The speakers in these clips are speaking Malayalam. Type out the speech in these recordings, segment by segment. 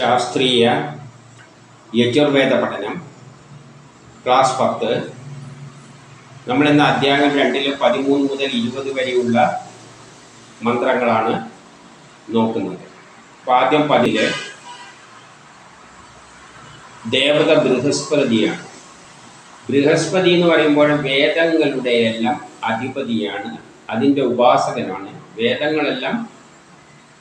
ശാസ്ത്രീയ യജുർവേദ പഠനം ക്ലാസ് പത്ത്. നമ്മളിന്ന് അധ്യായം രണ്ടിൽ പതിമൂന്ന് മുതൽ ഇരുപത് വരെയുള്ള മന്ത്രങ്ങളാണ് നോക്കുന്നത്. അപ്പോൾ ആദ്യം പതിൽ. ദേവത ബൃഹസ്പതിയാണ്. ബൃഹസ്പതി എന്ന് പറയുമ്പോൾ വേദങ്ങളുടെ എല്ലാം അധിപതിയാണ്. അതിന്റെ ഉപാസകനാണ്. വേദങ്ങളെല്ലാം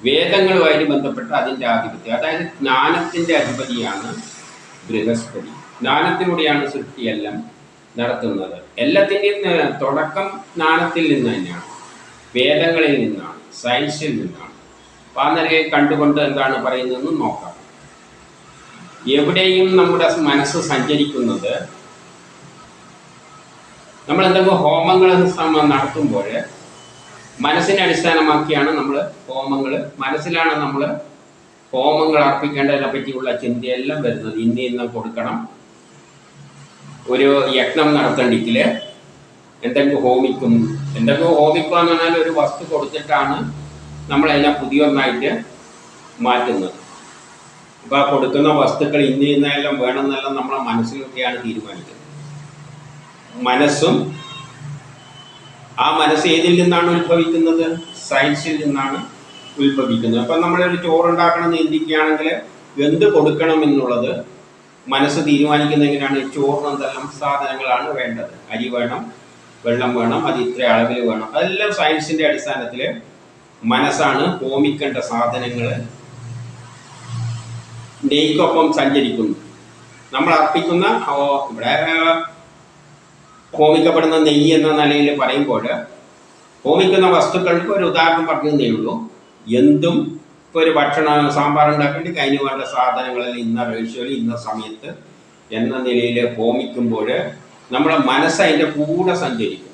വേദങ്ങളുമായി ബന്ധപ്പെട്ട അതിന്റെ ആധിപത്യം. അതായത് ജ്ഞാനത്തിന്റെ അധിപതിയാണ് ബൃഹസ്പതി. ജ്ഞാനത്തിലൂടെയാണ് സൃഷ്ടിയെല്ലാം നടത്തുന്നത്. എല്ലാത്തിന്റെയും തുടക്കം ജ്ഞാനത്തിൽ നിന്ന് തന്നെയാണ്. വേദങ്ങളിൽ നിന്നാണ് സയൻസിൽ നിന്നാണ്. അപ്പോൾ ആ നിലയെ കണ്ടുകൊണ്ട് എന്താണ് പറയുന്നതെന്ന് നോക്കാം. എവിടെയും നമ്മുടെ മനസ്സ് സഞ്ചരിക്കുന്നത് നമ്മൾ എന്തെങ്കിലും ഹോമങ്ങൾ നടത്തുമ്പോൾ മനസ്സിനെ അടിസ്ഥാനമാക്കിയാണ് നമ്മൾ ഹോമങ്ങൾ മനസ്സിലാണ് നമ്മൾ ഹോമങ്ങൾ അർപ്പിക്കേണ്ടതിനെ പറ്റിയുള്ള ചിന്തയെല്ലാം വരുന്നത്. ഇന്ന ഇന്ന് കൊടുക്കണം. ഒരു യജ്ഞം നടത്തണ്ടെങ്കിൽ എന്തെങ്കിലും ഹോമിക്കും എന്തെങ്കിലും ഹോമിക്കുക എന്ന് പറഞ്ഞാൽ ഒരു വസ്തു കൊടുത്തിട്ടാണ് നമ്മളെല്ലാം അതിനെ പുതിയൊന്നായിട്ട് മാറ്റുന്നത്. അപ്പോൾ ആ കൊടുക്കുന്ന വസ്തുക്കൾ ഇന്ന ഇന്നെല്ലാം വേണമെന്നെല്ലാം നമ്മളെ മനസ്സിലൊക്കെയാണ് തീരുമാനിക്കുന്നത്. മനസ്സും ആ മനസ്സ് ഏതിൽ നിന്നാണ് ഉത്ഭവിക്കുന്നത്? സയൻസിൽ നിന്നാണ് ഉത്ഭവിക്കുന്നത്. അപ്പം നമ്മളൊരു ചോറുണ്ടാക്കണം എന്ന് ചിന്തിക്കുകയാണെങ്കിൽ എന്ത് കൊടുക്കണം എന്നുള്ളത് മനസ്സ് തീരുമാനിക്കുന്ന എങ്ങനെയാണ്? ചോറിന് എന്തെല്ലാം സാധനങ്ങളാണ് വേണ്ടത്? അരി വേണം വെള്ളം വേണം അത് ഇത്ര അളവിൽ വേണം. അതെല്ലാം സയൻസിന്റെ അടിസ്ഥാനത്തിൽ മനസ്സാണ് ഹോമിക്കേണ്ട സാധനങ്ങൾ നെയ്ക്കൊപ്പം സഞ്ചരിക്കുന്നു. നമ്മൾ അർപ്പിക്കുന്ന ഇവിടെ ഹോമിക്കപ്പെടുന്ന നെയ്യ് എന്ന നിലയിൽ പറയുമ്പോൾ ഹോമിക്കുന്ന വസ്തുക്കൾക്ക് ഒരു ഉദാഹരണം പറഞ്ഞതേ ഉള്ളൂ. എന്തും ഇപ്പോൾ ഒരു ഭക്ഷണം സാമ്പാർ ഉണ്ടാക്കേണ്ടി അതിന് വേണ്ട സാധനങ്ങളെല്ലാം ഇന്ന റേഷ്യോയിൽ ഇന്ന സമയത്ത് എന്ന നിലയിൽ ഹോമിക്കുമ്പോൾ നമ്മുടെ മനസ്സ് അതിന്റെ കൂടെ സഞ്ചരിക്കും.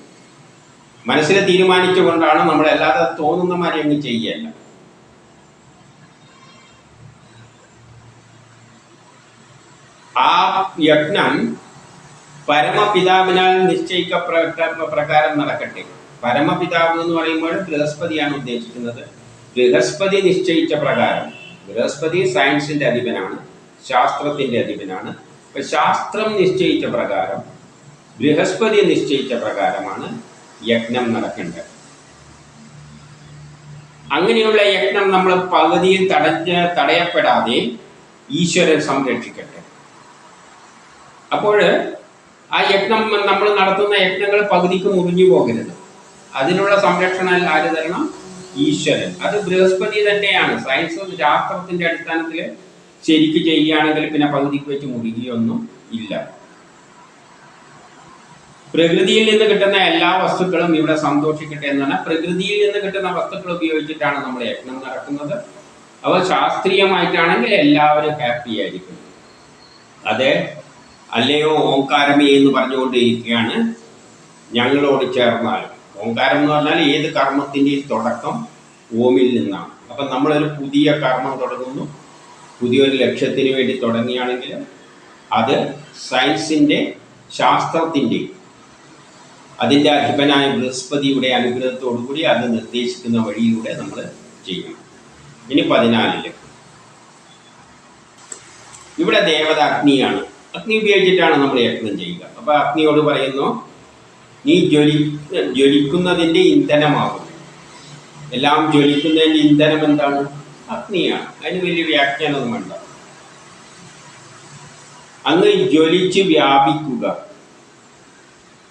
മനസ്സിനെ തീരുമാനിച്ചുകൊണ്ടാണ് നമ്മൾ അല്ലാതെ തോന്നുന്ന മാതിരി അങ്ങ് ചെയ്യേണ്ടത്. ആ യജ്ഞം പരമപിതാവിനാൽ നിശ്ചയിക്കപ്പെട്ട പ്രകാരം നടക്കട്ടെ. പരമപിതാവ് എന്ന് പറയുമ്പോൾ ബൃഹസ്പതിയാണ് ഉദ്ദേശിക്കുന്നത്. ബൃഹസ്പതി നിശ്ചയിച്ച പ്രകാരം. ബൃഹസ്പതി സയൻസിന്റെ അധിപനാണ് ശാസ്ത്രത്തിന്റെ അധിപനാണ്. അപ്പൊ ശാസ്ത്രം നിശ്ചയിച്ച പ്രകാരം ബൃഹസ്പതി നിശ്ചയിച്ച പ്രകാരമാണ് യജ്ഞം നടക്കേണ്ടത്. അങ്ങനെയുള്ള യജ്ഞം നമ്മൾ പകുതിയിൽ തടഞ്ഞ് തടയപ്പെടാതെ ഈശ്വരൻ സംരക്ഷിക്കട്ടെ. അപ്പോൾ ആ യജ്ഞം നമ്മൾ നടത്തുന്ന യജ്ഞങ്ങൾ പകുതിക്ക് മുറിഞ്ഞു പോകരുത്. അതിനുള്ള സംരക്ഷണം ആര് തരണം ഈശ്വരൻ. അത് ബൃഹസ്പതി തന്നെയാണ്. സയൻസ് ശാസ്ത്രത്തിന്റെ അടിസ്ഥാനത്തിൽ ശരിക്ക് ചെയ്യുകയാണെങ്കിൽ പിന്നെ പകുതിക്ക് വെച്ച് മുറുകിയൊന്നും ഇല്ല. പ്രകൃതിയിൽ നിന്ന് കിട്ടുന്ന എല്ലാ വസ്തുക്കളും ഇവിടെ സന്തോഷിക്കട്ടെ എന്നാണ്. പ്രകൃതിയിൽ നിന്ന് കിട്ടുന്ന വസ്തുക്കൾ ഉപയോഗിച്ചിട്ടാണ് നമ്മൾ യജ്ഞം നടക്കുന്നത്. അവ ശാസ്ത്രീയമായിട്ടാണെങ്കിൽ എല്ലാവരും ഹാപ്പി ആയിരിക്കും. അതെ അല്ലയോ ഓംകാരമേ എന്ന് പറഞ്ഞുകൊണ്ടിരിക്കുകയാണ് ഞങ്ങളോട് ചേർന്നാലും ഓംകാരം എന്ന് പറഞ്ഞാൽ ഏത് കർമ്മത്തിന്റെയും തുടക്കം ഓമിൽ നിന്നാണ്. അപ്പം നമ്മളൊരു പുതിയ കർമ്മം തുടങ്ങുന്നു. പുതിയൊരു ലക്ഷ്യത്തിന് വേണ്ടി തുടങ്ങുകയാണെങ്കിൽ അത് സയൻസിന്റെ ശാസ്ത്രത്തിന്റെ അതിന്റെ അധിപനായ ബൃഹസ്പതിയുടെ അനുഗ്രഹത്തോടുകൂടി അത് നിർദ്ദേശിക്കുന്ന വഴിയിലൂടെ നമ്മൾ ചെയ്യണം. ഇനി പതിനാലിൽ. ഇവിടെ ദേവത അഗ്നിയാണ് അഗ്നി ഉപയോഗിച്ചിട്ടാണ് നമ്മൾ യജ്ഞം ചെയ്യുക. അപ്പൊ അഗ്നിയോട് പറയുന്നു നീ ജ്വലി ജ്വലിക്കുന്നതിന്റെ ഇന്ധനമാകും എല്ലാം ജ്വലിക്കുന്നതിന്റെ ഇന്ധനം എന്താണ്? അഗ്നിയാണ്. അതിന് വലിയ വ്യാഖ്യാനൊന്നും വേണ്ട. അങ്ങ് ജ്വലിച്ച് വ്യാപിക്കുക.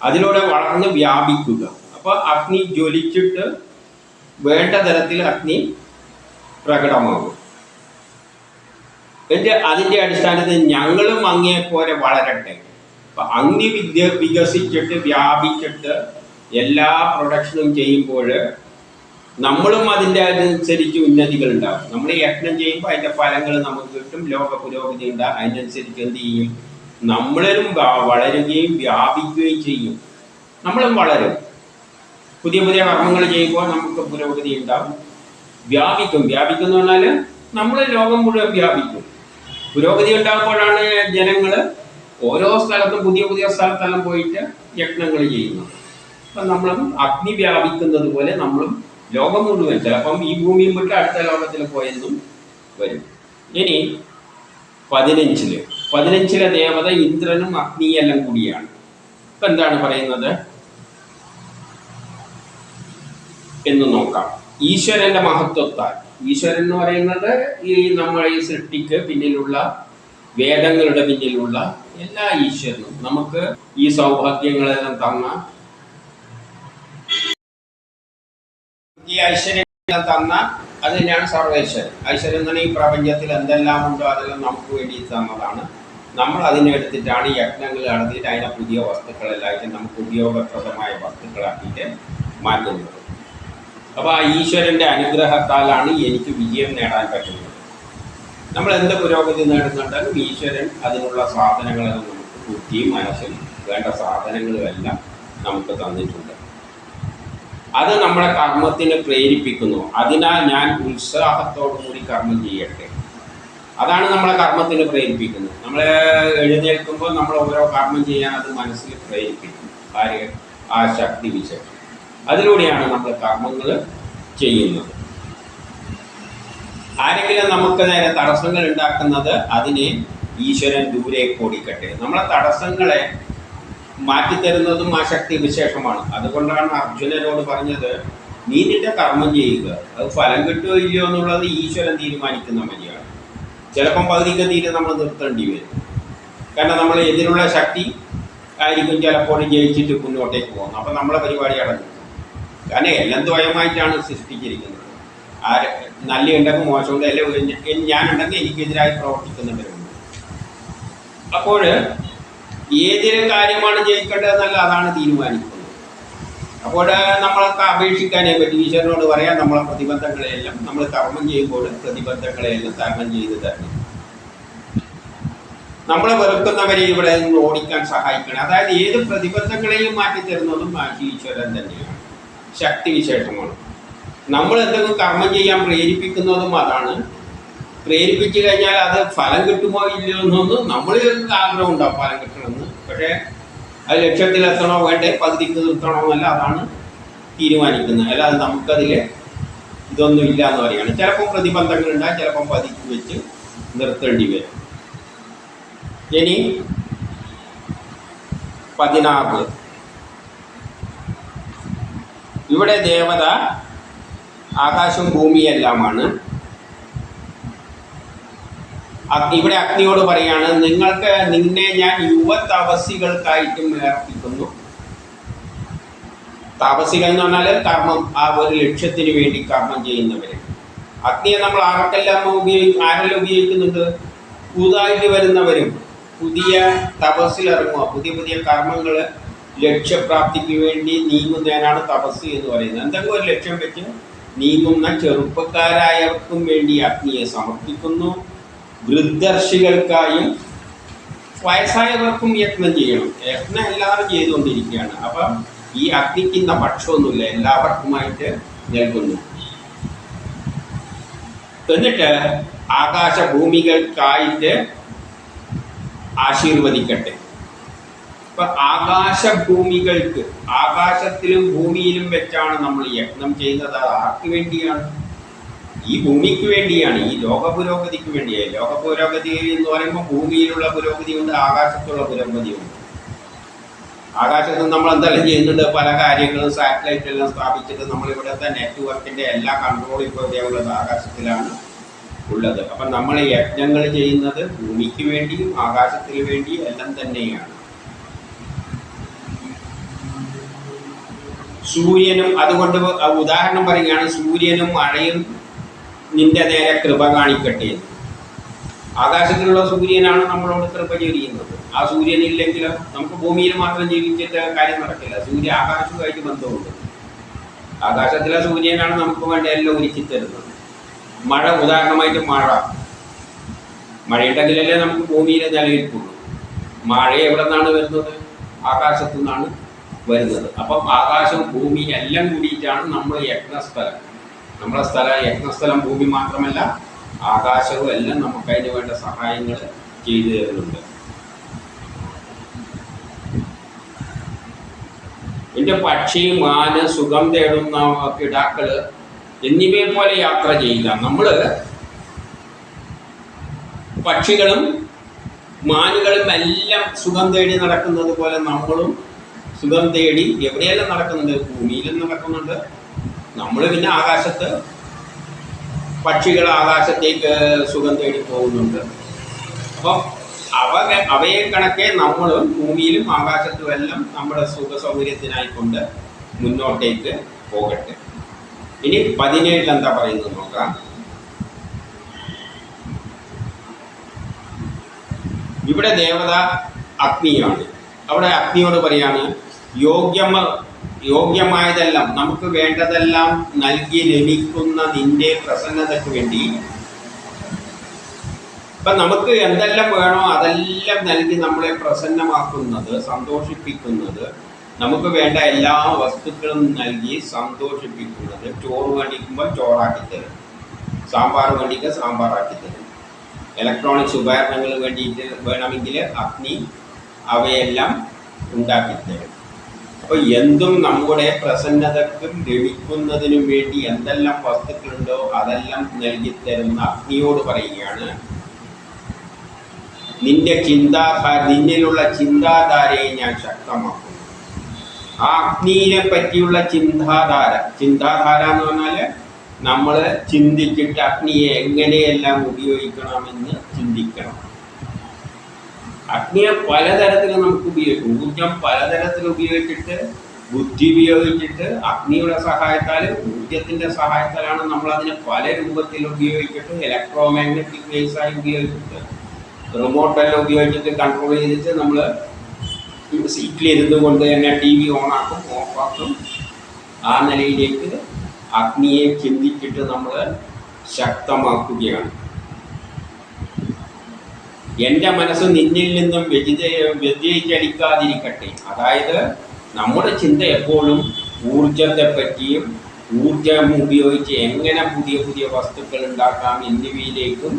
അതിലൂടെ വളർന്ന് വ്യാപിക്കുക. അപ്പൊ അഗ്നി ജ്വലിച്ചിട്ട് വേണ്ട തരത്തിൽ അഗ്നി പ്രകടമാകും. എന്റെ അതിന്റെ അടിസ്ഥാനത്തിൽ ഞങ്ങളും അങ്ങേ പോലെ വളരട്ടെ. അപ്പൊ അങ്ങി വിദ്യ വികസിച്ചിട്ട് വ്യാപിച്ചിട്ട് എല്ലാ പ്രൊഡക്ഷനും ചെയ്യുമ്പോൾ നമ്മളും അതിന്റെ അനുസരിച്ച് ഉന്നതികൾ ഉണ്ടാകും നമ്മൾ യജ്ഞം ചെയ്യുമ്പോൾ അതിന്റെ ഫലങ്ങൾ നമുക്ക് കിട്ടും ലോക പുരോഗതി ഉണ്ടാകും അതിനനുസരിച്ച് എന്ത് ചെയ്യും? നമ്മളും വളരുകയും വ്യാപിക്കുകയും ചെയ്യും. നമ്മളും വളരും. പുതിയ പുതിയ കർമ്മങ്ങൾ ചെയ്യുമ്പോൾ നമുക്ക് പുരോഗതി ഉണ്ടാകും വ്യാപിക്കും. വ്യാപിക്കും എന്ന് പറഞ്ഞാൽ നമ്മൾ ലോകം മുഴുവൻ വ്യാപിക്കും. പുരോഗതി ഉണ്ടാകുമ്പോഴാണ് ജനങ്ങൾ ഓരോ സ്ഥലത്തും പുതിയ പുതിയ സ്ഥലത്തെല്ലാം പോയിട്ട് യജ്ഞങ്ങൾ ചെയ്യുന്നത്. അപ്പം നമ്മളും അഗ്നി വ്യാപിക്കുന്നത് പോലെ നമ്മളും ലോകം മുഴുവൻ ചിലപ്പം ഈ ഭൂമിയും വിട്ട് അടുത്ത ലോകത്തിൽ പോയെന്നും വരും. ഇനി പതിനഞ്ചിൽ. പതിനഞ്ചിലെ ദേവത ഇന്ദ്രനും അഗ്നിയെല്ലാം കൂടിയാണ്. ഇപ്പൊ എന്താണ് പറയുന്നത്? എന്ന് നോക്കാം. ഈശ്വരന്റെ മഹത്വത്താൽ. ഈശ്വരൻ എന്ന് പറയുന്നത് ഈ നമ്മൾ ഈ സൃഷ്ടിക്ക് പിന്നിലുള്ള വേദങ്ങളുടെ പിന്നിലുള്ള എല്ലാ ഈശ്വരനും. നമുക്ക് ഈ സൗഭാഗ്യങ്ങളെല്ലാം തന്ന ഈ ഐശ്വര്യം തന്ന അത് തന്നെയാണ് സർവേശ്വരൻ. ഐശ്വര്യം പറഞ്ഞാൽ ഈ പ്രപഞ്ചത്തിൽ എന്തെല്ലാം ഉണ്ടോ അതെല്ലാം നമുക്ക് വേണ്ടി തന്നതാണ്. നമ്മൾ അതിനെ എടുത്തിട്ടാണ് യജ്ഞങ്ങൾ നടത്തിയിട്ട് അതിനെ പുതിയ വസ്തുക്കളെല്ലാം നമുക്ക് ഉപയോഗപ്രദമായ വസ്തുക്കളാക്കിയിട്ട് മാറ്റുന്നത്. അപ്പോൾ ആ ഈശ്വരന്റെ അനുഗ്രഹത്താലാണ് എനിക്ക് വിജയം നേടാൻ പറ്റുന്നത്. നമ്മൾ എന്ത് പുരോഗതി നേടുന്നുണ്ടെങ്കിലും ഈശ്വരൻ അതിനുള്ള സാധനങ്ങളെല്ലാം നമുക്ക് ബുദ്ധിയും മനസ്സും വേണ്ട സാധനങ്ങളും എല്ലാം നമുക്ക് തന്നിട്ടുണ്ട്. അത് നമ്മുടെ കർമ്മത്തിന് പ്രേരിപ്പിക്കുന്നു. അതിനാൽ ഞാൻ ഉത്സാഹത്തോടു കൂടി കർമ്മം ചെയ്യട്ടെ. അതാണ് നമ്മളെ കർമ്മത്തിന് പ്രേരിപ്പിക്കുന്നത് നമ്മൾ എഴുന്നേൽക്കുമ്പോൾ നമ്മൾ ഓരോ കർമ്മം ചെയ്യാൻ അത് മനസ്സിൽ പ്രേരിപ്പിക്കും. ആര് ആ ശക്തി വിശേഷം അതിലൂടെയാണ് നമ്മൾ കർമ്മങ്ങൾ ചെയ്യുന്നത്. ആരെങ്കിലും നമുക്ക് നേരെ തടസ്സങ്ങൾ ഉണ്ടാക്കുന്നത് അതിനെ ഈശ്വരൻ ദൂരെ ഓടിക്കട്ടെ. നമ്മളെ തടസ്സങ്ങളെ മാറ്റിത്തരുന്നതും ആ ശക്തി വിശേഷമാണ്. അതുകൊണ്ടാണ് അർജുനനോട് പറഞ്ഞത് നീ നിന്റെ കർമ്മം ചെയ്യുക. അത് ഫലം കിട്ടുമോ ഇല്ലയോ എന്നുള്ളത് ഈശ്വരൻ തീരുമാനിക്കുന്ന മതിയാണ് ചിലപ്പം പകുതിക്ക് തീരെ നമ്മൾ നിർത്തേണ്ടി വരും. കാരണം നമ്മൾ എതിരുള്ള ശക്തി ആയിരിക്കും ചിലപ്പോൾ ജയിച്ചിട്ട് മുന്നോട്ടേക്ക് പോകുന്നത്. അപ്പം നമ്മളെ പരിപാടി അടഞ്ഞു. കാരണം എല്ലാം ദ്വയമായിട്ടാണ് സൃഷ്ടിച്ചിരിക്കുന്നത്. ആര് നല്ല ഉണ്ടെങ്കിൽ മോശമുണ്ട് എല്ലാം ഞാനുണ്ടെങ്കിൽ എനിക്കെതിരായി പ്രവർത്തിക്കുന്നവരുണ്ട് അപ്പോൾ ഏതൊരു കാര്യമാണ് ജയിക്കേണ്ടതെന്നല്ല അതാണ് തീരുമാനിക്കുന്നത്. അപ്പോൾ നമ്മളൊക്കെ അപേക്ഷിക്കാനേ പറ്റും. ഈശ്വരനോട് പറയാം നമ്മളെ പ്രതിബന്ധങ്ങളെയെല്ലാം നമ്മൾ കർമ്മം ചെയ്യുമ്പോൾ പ്രതിബന്ധങ്ങളെയെല്ലാം തരണം ചെയ്ത് തരണം. നമ്മളെ വെറുക്കുന്നവരെ ഇവിടെ നിന്ന് ഓടിക്കാൻ സഹായിക്കണം. അതായത് ഏത് പ്രതിബന്ധങ്ങളെയും മാറ്റി തരുന്നതും ഈശ്വരൻ തന്നെയാണ്. ശക്തി വിശേഷമാണ് നമ്മൾ എന്തെങ്കിലും കർമ്മം ചെയ്യാൻ പ്രേരിപ്പിക്കുന്നതും അതാണ്. പ്രേരിപ്പിച്ചു കഴിഞ്ഞാൽ അത് ഫലം കിട്ടുമോ ഇല്ലയോ എന്നൊന്നും നമ്മൾ ആഗ്രഹം ഉണ്ടാവും ഫലം കിട്ടണമെന്ന്. പക്ഷേ അത് ലക്ഷ്യത്തിലെത്തണോ വേണ്ടേ? പകുതിക്ക് നിർത്തണോ എന്നല്ല അതാണ് തീരുമാനിക്കുന്നത്. അല്ലാതെ നമുക്കതിൽ ഇതൊന്നും ഇല്ല എന്ന് പറയുകയാണ്. ചിലപ്പോൾ പ്രതിബന്ധങ്ങൾ ഉണ്ടാകും ചിലപ്പം പതിക്ക് വെച്ച് നിർത്തേണ്ടി വരും. ഇനി പതിനാറ്. ഇവിടെ ദേവത ആകാശം ഭൂമിയെല്ലാമാണ്. ഇവിടെ അഗ്നിയോട് പറയാണ് നിങ്ങൾക്ക് നിന്നെ ഞാൻ യുവ തപസ്സികൾക്കായിട്ടും ഏർപ്പിക്കുന്നു. താപസികൾ എന്ന് പറഞ്ഞാൽ കർമ്മം ആ ഒരു ലക്ഷ്യത്തിന് വേണ്ടി കർമ്മം ചെയ്യുന്നവര്. അഗ്നിയെ നമ്മൾ ആർക്കെല്ലാം ഉപയോഗിക്കും ആരെല്ലാം ഉപയോഗിക്കുന്നുണ്ട്? പുതുതായിട്ട് വരുന്നവരും പുതിയ തപസ്സിലിറങ്ങുക പുതിയ പുതിയ കർമ്മങ്ങൾ ലക്ഷ്യപ്രാപ്തിക്ക് വേണ്ടി നീങ്ങുന്നതിനാണ് തപസ് എന്ന് പറയുന്നത്. എന്തെങ്കിലും ഒരു ലക്ഷ്യം വെച്ച് നീങ്ങുന്ന ചെറുപ്പക്കാരായവർക്കും വേണ്ടി അഗ്നിയെ സമർപ്പിക്കുന്നു. വൃദ്ധർഷികൾക്കായും വയസ്സായവർക്കും യത്നം ചെയ്യണം. യത്നം എല്ലാവരും ചെയ്തുകൊണ്ടിരിക്കുകയാണ്. അപ്പം ഈ അഗ്നിക്കുന്ന പക്ഷമൊന്നുമില്ല എല്ലാവർക്കുമായിട്ട് നൽകുന്നു. എന്നിട്ട് ആകാശഭൂമികൾക്കായിട്ട് ആശീർവദിക്കട്ടെ. ഇപ്പൊ ആകാശഭൂമികൾക്ക് ആകാശത്തിലും ഭൂമിയിലും വെച്ചാണ് നമ്മൾ യജ്ഞം ചെയ്യുന്നത്. അത് ആർക്ക് വേണ്ടിയാണ്? ഈ ഭൂമിക്ക് വേണ്ടിയാണ് ഈ ലോക പുരോഗതിക്ക് വേണ്ടിയാണ്. ലോക പുരോഗതി എന്ന് പറയുമ്പോൾ ഭൂമിയിലുള്ള പുരോഗതി ഉണ്ട് ആകാശത്തുള്ള പുരോഗതി ഉണ്ട് ആകാശത്ത് നമ്മൾ എന്തെല്ലാം ചെയ്യുന്നുണ്ട്? പല കാര്യങ്ങളും സാറ്റലൈറ്റ് എല്ലാം സ്ഥാപിച്ചിട്ട് നമ്മൾ ഇവിടുത്തെ നെറ്റ്വർക്കിന്റെ എല്ലാ കൺട്രോൾ ഇപ്പോൾ ഇതേയുള്ളത് ആകാശത്തിലാണ് ഉള്ളത്. അപ്പം നമ്മൾ യജ്ഞങ്ങൾ ചെയ്യുന്നത് ഭൂമിക്ക് വേണ്ടിയും ആകാശത്തിന് വേണ്ടിയും എല്ലാം തന്നെയാണ്. സൂര്യനും അതുകൊണ്ട് ഉദാഹരണം പറയുകയാണ് സൂര്യനും മഴയും നിന്റെ നേരെ കൃപ കാണിക്കട്ടെ. ആകാശത്തിലുള്ള സൂര്യനാണ് നമ്മളോട് കൃപ ചെയ്യുന്നത് ആ സൂര്യനില്ലെങ്കിൽ നമുക്ക് ഭൂമിയിൽ മാത്രം ജീവിച്ചിട്ട് കാര്യം നടക്കില്ല. സൂര്യ ആകാശവുമായിട്ട് ബന്ധമുണ്ട്. ആകാശത്തിലെ സൂര്യനാണ് നമുക്ക് വേണ്ട എല്ലാം ഒരുക്കി തരുന്നത്. മഴ ഉദാഹരണമായിട്ട് മഴ. മഴയുണ്ടെങ്കിലല്ലേ നമുക്ക് ഭൂമിയിൽ നിലനിൽക്കുള്ളൂ മഴ എവിടെ നിന്നാണ് വരുന്നത്? ആകാശത്തു നിന്നാണ് വരുന്നത്. അപ്പം ആകാശം ഭൂമി എല്ലാം കൂടിയിട്ടാണ് നമ്മൾ യജ്ഞസ്ഥലം. നമ്മളെ സ്ഥലം യജ്ഞസ്ഥലം ഭൂമി മാത്രമല്ല ആകാശവും എല്ലാം നമുക്ക് അതിന് വേണ്ട സഹായങ്ങൾ ചെയ്തു തരുന്നുണ്ട്. എന്റെ പക്ഷി മാന് സുഖം തേടുന്ന കിടാക്കൾ എന്നിവയെ പോലെ യാത്ര ചെയ്യില്ല. നമ്മൾ പക്ഷികളും മാനുകളും എല്ലാം സുഖം തേടി നടക്കുന്നത് പോലെ നമ്മളും സുഖം തേടി എവിടെയെല്ലാം നടക്കുന്നുണ്ട്? ഭൂമിയിലും നടക്കുന്നുണ്ട്. നമ്മൾ പിന്നെ ആകാശത്ത് പക്ഷികൾ ആകാശത്തേക്ക് സുഖം തേടി പോകുന്നുണ്ട്. അപ്പം അവ അവയെ കണക്കെ നമ്മളും ഭൂമിയിലും ആകാശത്തും എല്ലാം നമ്മുടെ സുഖ സൗകര്യത്തിനായിക്കൊണ്ട് മുന്നോട്ടേക്ക് പോകട്ടെ. ഇനി പതിനേഴിൽ എന്താ പറയുന്നത് നോക്കാം. ഇവിടെ ദേവത അഗ്നിയാണ്. അവിടെ അഗ്നിയോട് പറയാണ് യോഗ്യമ യോഗ്യമായതെല്ലാം നമുക്ക് വേണ്ടതെല്ലാം നൽകി ലഭിക്കുന്ന നിന്റെ പ്രസന്നതയ്ക്ക് വേണ്ടി. ഇപ്പൊ നമുക്ക് എന്തെല്ലാം വേണോ അതെല്ലാം നൽകി നമ്മളെ പ്രസന്നമാക്കുന്നത് സന്തോഷിപ്പിക്കുന്നത് നമുക്ക് വേണ്ട എല്ലാ വസ്തുക്കളും നൽകി സന്തോഷിപ്പിക്കുന്നത് ചോറ് വേണ്ടിക്കുമ്പോൾ ചോറാക്കി തരും. സാമ്പാർ വേണ്ടിക്ക് സാമ്പാറാക്കി തരും. ഇലക്ട്രോണിക്സ് ഉപകരണങ്ങൾ വേണ്ടിയിട്ട് വേണമെങ്കിൽ അഗ്നി അവയെല്ലാം ഉണ്ടാക്കി തരും. അപ്പോൾ എന്തും നമ്മുടെ പ്രസന്നതക്കും ലഭിക്കുന്നതിനും വേണ്ടി എന്തെല്ലാം വസ്തുക്കളുണ്ടോ അതെല്ലാം നൽകി തരുന്ന അഗ്നിയോട് പറയുകയാണ്. നിന്റെ ചിന്താധാര നിന്നിലുള്ള ചിന്താധാരയെ ഞാൻ ശക്തമാക്കും ആ അഗ്നിയെ പറ്റിയുള്ള ചിന്താധാര ചിന്താധാര എന്ന് പറഞ്ഞാൽ നമ്മൾ ചിന്തിച്ചിട്ട് അഗ്നിയെ എങ്ങനെയെല്ലാം ഉപയോഗിക്കണമെന്ന് ചിന്തിക്കണം. അഗ്നിയെ പലതരത്തിൽ നമുക്ക് ഉപയോഗിക്കും. ഊർജം പലതരത്തിൽ ഉപയോഗിച്ചിട്ട് ബുദ്ധി ഉപയോഗിച്ചിട്ട് അഗ്നിയുടെ സഹായത്താൽ ഊർജത്തിന്റെ സഹായത്താലാണ് നമ്മൾ അതിനെ പല രൂപത്തിൽ ഉപയോഗിച്ചിട്ട് ഇലക്ട്രോ മാഗ്നറ്റിക് വേസായി ഉപയോഗിച്ചിട്ട് റിമോട്ടെല്ലാം ഉപയോഗിച്ചിട്ട് കൺട്രോൾ ചെയ്തിട്ട് നമ്മൾ സീറ്റിലിരുന്നു കൊണ്ട് തന്നെ ടി വി ഓണാക്കും ഓഫാക്കും ആ നിലയിലേക്ക് അഗ്നിയെ ചിന്തിച്ചിട്ട് നമ്മൾ ശക്തമാക്കുകയാണ്. എന്റെ മനസ്സ് നിന്നിൽ നിന്നും വ്യതിചയ വ്യതിചലിക്കാതിരിക്കട്ടെ അതായത് നമ്മുടെ ചിന്ത എപ്പോഴും ഊർജത്തെ പറ്റിയും ഊർജം ഉപയോഗിച്ച് എങ്ങനെ പുതിയ പുതിയ വസ്തുക്കൾ ഉണ്ടാക്കാം എന്നിവയിലേക്കും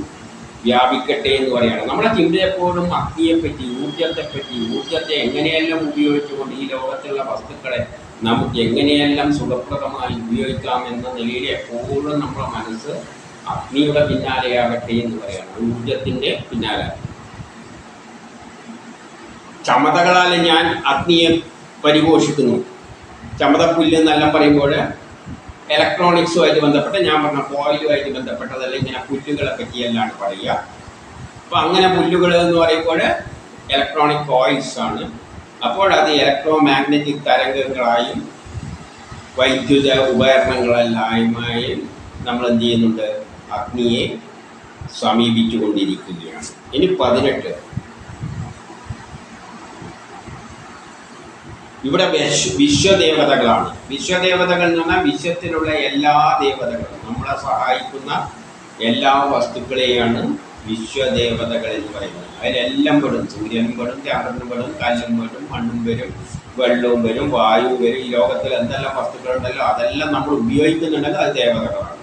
വ്യാപിക്കട്ടെ എന്ന് പറയുകയാണ് നമ്മുടെ ചിന്ത എപ്പോഴും അഗ്നിയെ പറ്റി ഊർജത്തെ പറ്റി ഊർജത്തെ എങ്ങനെയെല്ലാം ഉപയോഗിച്ചുകൊണ്ട് ഈ ലോകത്തുള്ള വസ്തുക്കളെ നമുക്ക് എങ്ങനെയെല്ലാം സുഖപ്രദമായി ഉപയോഗിക്കാം എന്ന നിലയിൽ എപ്പോഴും നമ്മുടെ മനസ്സ് അഗ്നിയുടെ പിന്നാലെയാകട്ടെ എന്ന് പറയാം ഊർജത്തിന്റെ പിന്നാലെ ചമതകളാൽ ഞാൻ അഗ്നിയെ പരിപോഷിക്കുന്നു. ചമതപ്പുല്ല് എന്നെല്ലാം പറയുമ്പോൾ ഇലക്ട്രോണിക്സുമായിട്ട് ബന്ധപ്പെട്ട ഞാൻ പറഞ്ഞ കോയിലുമായിട്ട് ബന്ധപ്പെട്ടതല്ല ഇങ്ങനെ പുല്ലുകളെ പറ്റിയെല്ലാം പറയുക. അപ്പോൾ അങ്ങനെ പുല്ലുകൾ എന്ന് പറയുമ്പോൾ ഇലക്ട്രോണിക് കോയിൽസ് ആണ്. അപ്പോൾ അത് ഇലക്ട്രോ മാഗ്നറ്റിക് തരംഗങ്ങളായും വൈദ്യുത ഉപകരണങ്ങളെല്ലായ്മയും നമ്മൾ എന്ത് ചെയ്യുന്നുണ്ട്? അഗ്നിയെ സമീപിച്ചുകൊണ്ടിരിക്കുകയാണ്. ഇനി പതിനെട്ട്. ഇവിടെ വിശ്വ വിശ്വദേവതകളാണ്. വിശ്വദേവതകൾ എന്ന് പറഞ്ഞാൽ വിശ്വത്തിലുള്ള എല്ലാ ദേവതകളും. നമ്മളെ സഹായിക്കുന്ന എല്ലാ വസ്തുക്കളെയാണ് വിശ്വദേവതകൾ എന്ന് പറയുന്നത്. അതിലെല്ലാം പെടും. സൂര്യനും പെടും ചന്ദ്രനും പെടും കല്ലും പെടും മണ്ണും വരും വെള്ളവും വരും വായുവും വരും. ലോകത്തിൽ എന്തെല്ലാം വസ്തുക്കളുണ്ടല്ലോ അതെല്ലാം നമ്മൾ ഉപയോഗിക്കുന്നുണ്ടെങ്കിൽ അത് ദേവതകളാണ്.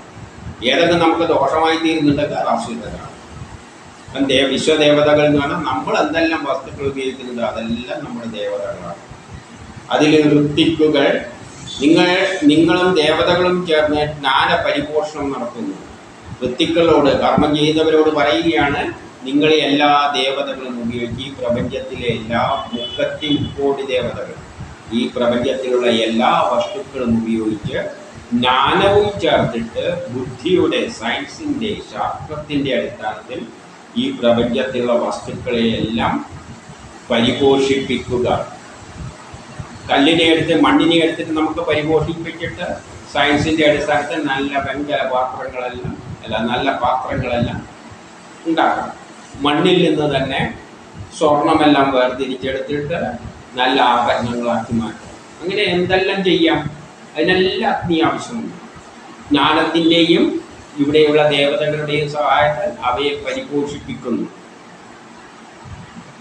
ഏതൊക്കെ നമുക്ക് ദോഷമായി തീരുന്നുണ്ടെങ്കിൽ അത് അസുരകളാണ് അപ്പം ദേ വിശ്വദേവതകൾ എന്ന് പറഞ്ഞാൽ നമ്മൾ എന്തെല്ലാം വസ്തുക്കൾ ഉപയോഗിക്കുന്നുണ്ടോ അതെല്ലാം നമ്മുടെ ദേവതകളാണ്. അതിൽ ഋത്തിക്കുകൾ നിങ്ങൾ നിങ്ങളും ദേവതകളും ചേർന്ന് ജ്ഞാന പരിപോഷണം നടത്തുന്നു. വൃത്തിക്കളോട് കർമ്മം ചെയ്യുന്നവരോട് പറയുകയാണ് നിങ്ങൾ എല്ലാ ദേവതകളും ഉപയോഗിച്ച് ഈ പ്രപഞ്ചത്തിലെ എല്ലാ മുപ്പത്തി മുക്കോടി ദേവതകൾ ഈ പ്രപഞ്ചത്തിലുള്ള എല്ലാ വസ്തുക്കളും ഉപയോഗിച്ച് ജ്ഞാനവും ചേർത്തിട്ട് ബുദ്ധിയുടെ സയൻസിന്റെ ശാസ്ത്രത്തിന്റെ അടിസ്ഥാനത്തിൽ ഈ പ്രപഞ്ചത്തിലുള്ള വസ്തുക്കളെയെല്ലാം പരിപോഷിപ്പിക്കുക. കല്ലിനെ എടുത്ത് മണ്ണിനെ എടുത്തിട്ട് നമുക്ക് പരിപോഷിപ്പിച്ചിട്ട് സയൻസിന്റെ അടിസ്ഥാനത്തിൽ നല്ല വെങ്കല പാത്രങ്ങളെല്ലാം അല്ല നല്ല പാത്രങ്ങളെല്ലാം ഉണ്ടാക്കാം മണ്ണിൽ നിന്ന് തന്നെ സ്വർണമെല്ലാം വേർതിരിച്ചെടുത്തിട്ട് നല്ല ആഭരണങ്ങളാക്കി മാറ്റാം അങ്ങനെ എന്തെല്ലാം ചെയ്യാം? അതിനെല്ലാം അഗ്നി ആവശ്യമുണ്ട്. ജ്ഞാനത്തിന്റെയും ഇവിടെയുള്ള ദേവതകളുടെയും സഹായത്താൽ അവയെ പരിപോഷിപ്പിക്കുന്നു.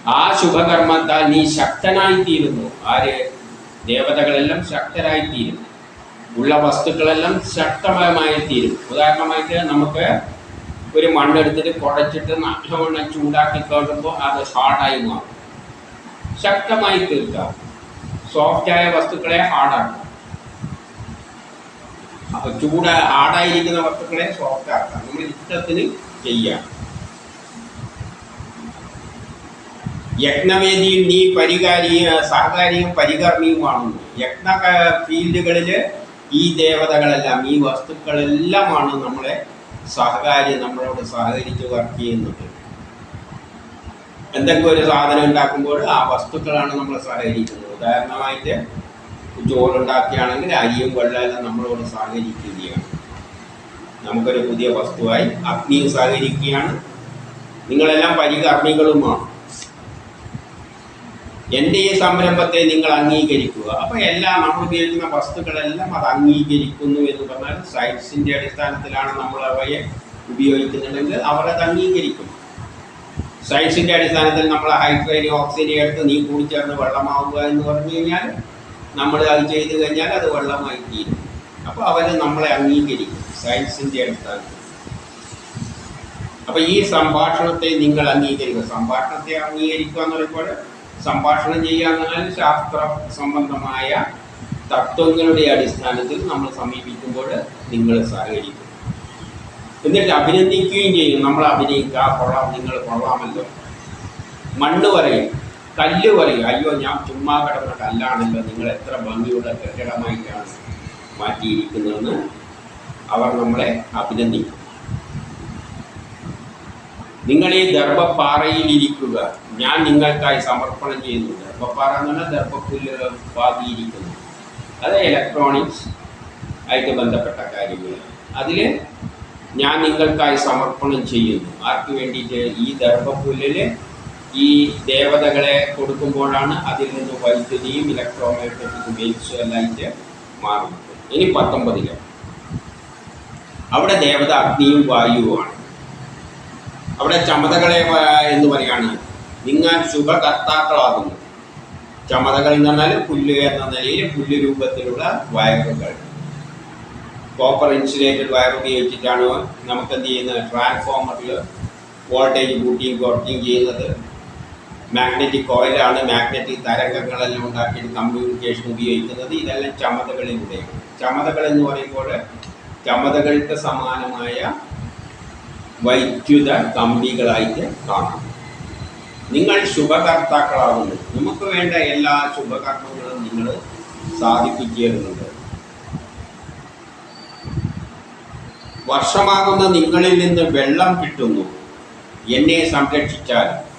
ആ ശുഭകർമ്മത്താൽ നീ ശക്തനായിത്തീരുന്നു. ആര്? ദേവതകളെല്ലാം ശക്തരായി തീരും ഉള്ള വസ്തുക്കളെല്ലാം ശക്തമായി തീരും ഉദാഹരണമായിട്ട് നമുക്ക് ഒരു മണ്ണെടുത്തിട്ട് കുഴച്ചിട്ട് നല്ലവണ്ണം ചൂടാക്കി കേട്ടുമ്പോൾ അത് ഹാർഡായി മാറും. ശക്തമായി തീർക്കാം സോഫ്റ്റായ വസ്തുക്കളെ ഹാർഡാക്കും. ചൂട് ആടായിരിക്കുന്ന വസ്തുക്കളെ സോഫ്റ്റ് ആക്കാം. നമ്മൾ ഇഷ്ടത്തിന് ചെയ്യാം. യജ്ഞവേദിയും നീ പരികാരി സഹകാരിയും പരികർമ്മിയുമാണെന്ന് യജ്ഞ ഫീൽഡുകളിൽ ഈ ദേവതകളെല്ലാം ഈ വസ്തുക്കളെല്ലാമാണ് നമ്മളെ സഹകാരി നമ്മളോട് സഹകരിച്ച് വർക്ക് ചെയ്യുന്നത്. എന്തെങ്കിലും ഒരു സാധനം ഉണ്ടാക്കുമ്പോൾ ആ വസ്തുക്കളാണ് നമ്മളെ സഹകരിക്കുന്നത്. ഉദാഹരണമായിട്ട് ചോറുണ്ടാക്കുകയാണെങ്കിൽ അരിയും വെള്ളമെല്ലാം നമ്മളോട് സഹകരിക്കുകയാണ്. നമുക്കൊരു പുതിയ വസ്തുവായി അഗ്നിയും സഹകരിക്കുകയാണ്. നിങ്ങളെല്ലാം പരികർമ്മികളുമാണ്. എന്റെ ഈ സംരംഭത്തെ നിങ്ങൾ അംഗീകരിക്കുക. അപ്പോൾ എല്ലാം നമ്മൾ ഉപയോഗിക്കുന്ന വസ്തുക്കളെല്ലാം അത് അംഗീകരിക്കുന്നു എന്ന് പറഞ്ഞാൽ സയൻസിന്റെ അടിസ്ഥാനത്തിലാണ് നമ്മൾ അവയെ ഉപയോഗിക്കുന്നുണ്ടെങ്കിൽ അവരത് അംഗീകരിക്കും. സയൻസിന്റെ അടിസ്ഥാനത്തിൽ നമ്മൾ ഹൈഡ്രജനും ഓക്സിജൻ എടുത്ത് നീ കൂടിച്ചേർന്ന് വെള്ളമാവുക എന്ന് പറഞ്ഞു കഴിഞ്ഞാൽ നമ്മൾ അത് ചെയ്തു കഴിഞ്ഞാൽ അത് വെള്ളമായി തീരും. അപ്പോൾ അവർ നമ്മളെ അംഗീകരിക്കും. സയൻസിന്റെ അടിസ്ഥാനത്തിൽ. അപ്പോൾ ഈ സംഭാഷണത്തെ നിങ്ങൾ അംഗീകരിക്കുക. സംഭാഷണത്തെ അംഗീകരിക്കുക എന്ന് പറയുമ്പോൾ സംഭാഷണം ചെയ്യുക എന്ന് പറഞ്ഞാൽ ശാസ്ത്ര സംബന്ധമായ തത്വങ്ങളുടെ അടിസ്ഥാനത്തിൽ നമ്മൾ സമീപിക്കുമ്പോൾ നിങ്ങൾ സഹകരിക്കും. എന്നിട്ട് അഭിനന്ദിക്കുകയും ചെയ്യും. നമ്മൾ അഭിനയിക്കുക കൊള്ളാം നിങ്ങൾ കൊള്ളാമല്ലോ. മണ്ണ് പറയും. കല്ല് പറയും അയ്യോ ഞാൻ ചുമ്മാ കിടന്ന കല്ലാണല്ലോ. നിങ്ങൾ എത്ര ഭംഗിയുള്ള കെട്ടിടമായിട്ടാണ് മാറ്റിയിരിക്കുന്നതെന്ന് അവർ നമ്മളെ അഭിനന്ദിക്കും. നിങ്ങൾ ഈ ദർഭപ്പാറയിലിരിക്കുക ഞാൻ നിങ്ങൾക്കായി സമർപ്പണം ചെയ്യുന്നു. ദർഭപ്പാറ എന്ന് പറഞ്ഞാൽ ദർഭപ്പുല്ല് പാകിയിരിക്കുന്നു അത് ഇലക്ട്രോണിക്സ് ആയിട്ട് ബന്ധപ്പെട്ട കാര്യങ്ങൾ. അതിൽ ഞാൻ നിങ്ങൾക്കായി സമർപ്പണം ചെയ്യുന്നു. ആർക്ക് വേണ്ടിയിട്ട്? ഈ ദർഭപ്പുല്ലിൽ ഈ ദേവതകളെ കൊടുക്കുമ്പോഴാണ് അതിൽ നിന്ന് വൈദ്യുതിയും ഇലക്ട്രോമാഗ്നറ്റിക് വേവ്സും എല്ലായിട്ട് മാറുന്നത്. ഇനി പത്തൊമ്പതിലും. അവിടെ ദേവത അഗ്നിയും വായുവുമാണ് അവിടെ ചമതകളെ എന്ന് പറയാണ് നിങ്ങൾ ശുഭകർത്താക്കളാകുന്നു ചമതകൾ എന്ന് പറഞ്ഞാൽ പുല്ല് എന്ന നിലയിൽ പുല്ല് രൂപത്തിലുള്ള വയറുകൾ. കോപ്പർ ഇൻസുലേറ്റഡ് വയർ ഉപയോഗിച്ചിട്ടാണ് നമുക്ക് എന്ത് ചെയ്യുന്നത് ട്രാൻസ്ഫോമറിൽ വോൾട്ടേജ് കൂട്ടിയും കുറയ്ക്കുകയും ചെയ്യുന്നത്. മാഗ്നറ്റിക് കോയിലാണ് മാഗ്നറ്റിക് തരംഗങ്ങളെല്ലാം ഉണ്ടാക്കിയിട്ട് കമ്മ്യൂണിക്കേഷൻ ഉപയോഗിക്കുന്നത്. ഇതെല്ലാം ചമതകളിലൂടെയാണ് ചമതകൾ എന്ന് പറയുമ്പോൾ ചമതകൾക്ക് സമാനമായ വൈദ്യുത കമ്പികളായിട്ട് കാണാം. നിങ്ങൾ ശുഭകർത്താക്കളാകുന്നു. നമുക്ക് വേണ്ട എല്ലാ ശുഭകർമ്മങ്ങളും നിങ്ങൾ സാധിപ്പിക്കേണ്ടതുണ്ട്. വർഷമാകുന്ന നിങ്ങളിൽ നിന്ന് വെള്ളം കിട്ടുന്നു. എന്നെ സംരക്ഷിച്ചാൽ